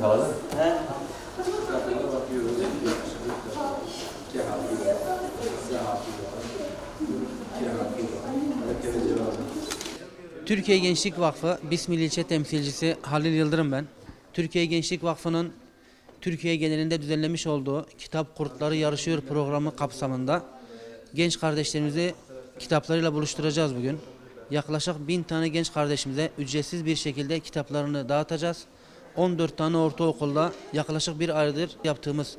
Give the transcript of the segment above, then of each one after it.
He? Türkiye Gençlik Vakfı Bismil İlçe Temsilcisi Halil Yıldırım ben. Türkiye Gençlik Vakfı'nın Türkiye genelinde düzenlemiş olduğu Kitap Kurtları Yarışıyor programı kapsamında genç kardeşlerimizi kitaplarıyla buluşturacağız bugün. Yaklaşık bin tane genç kardeşimize ücretsiz bir şekilde kitaplarını dağıtacağız. 14 tane ortaokulda yaklaşık bir aydır yaptığımız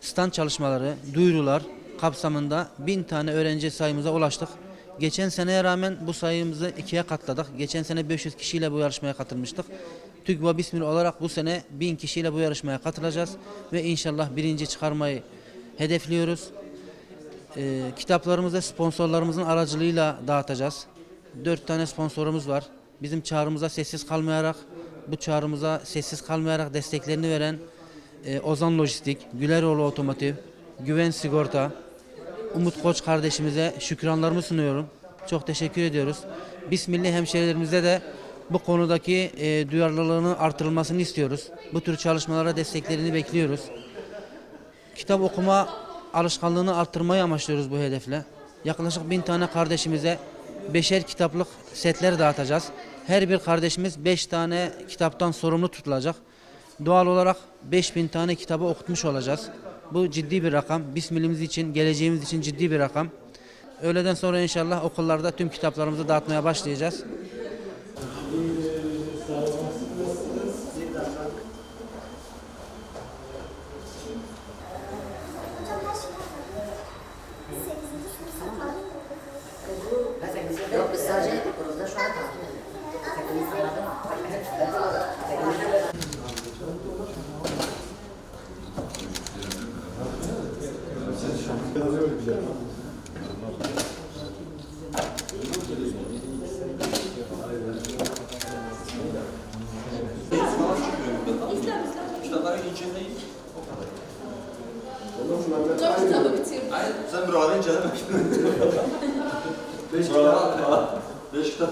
stand çalışmaları, duyurular kapsamında bin tane öğrenci sayımıza ulaştık. Geçen seneye rağmen bu sayımızı ikiye katladık. Geçen sene 500 kişiyle bu yarışmaya katılmıştık. TÜGVA Bismil olarak bu sene 1000 kişiyle bu yarışmaya katılacağız. Ve inşallah birinci çıkarmayı hedefliyoruz. Ee, kitaplarımızı sponsorlarımızın aracılığıyla dağıtacağız. Dört tane sponsorumuz var. Bizim çağrımıza sessiz kalmayarak, bu çağrımıza sessiz kalmayarak desteklerini veren e, Ozan Lojistik, Güleroğlu Otomotiv, Güven Sigorta, Umut Koç kardeşimize şükranlarımı sunuyorum. Çok teşekkür ediyoruz. Bismillah hemşehrilerimize de bu konudaki e, duyarlılığını artırılmasını istiyoruz. Bu tür çalışmalara desteklerini bekliyoruz. Kitap okuma alışkanlığını arttırmayı amaçlıyoruz bu hedefle. Yaklaşık bin tane kardeşimize beşer kitaplık setler dağıtacağız. Her bir kardeşimiz beş tane kitaptan sorumlu tutulacak. Doğal olarak 5000 tane kitabı okutmuş olacağız. Bu ciddi bir rakam. Bismilimiz için, geleceğimiz için ciddi bir rakam. Öğleden sonra inşallah okullarda tüm kitaplarımızı dağıtmaya başlayacağız. Yok sadece Kitapları inceleyin. Çok kitabı bitirdim. Hayır, sen buraları incele. Beş kitap. Beş kitap.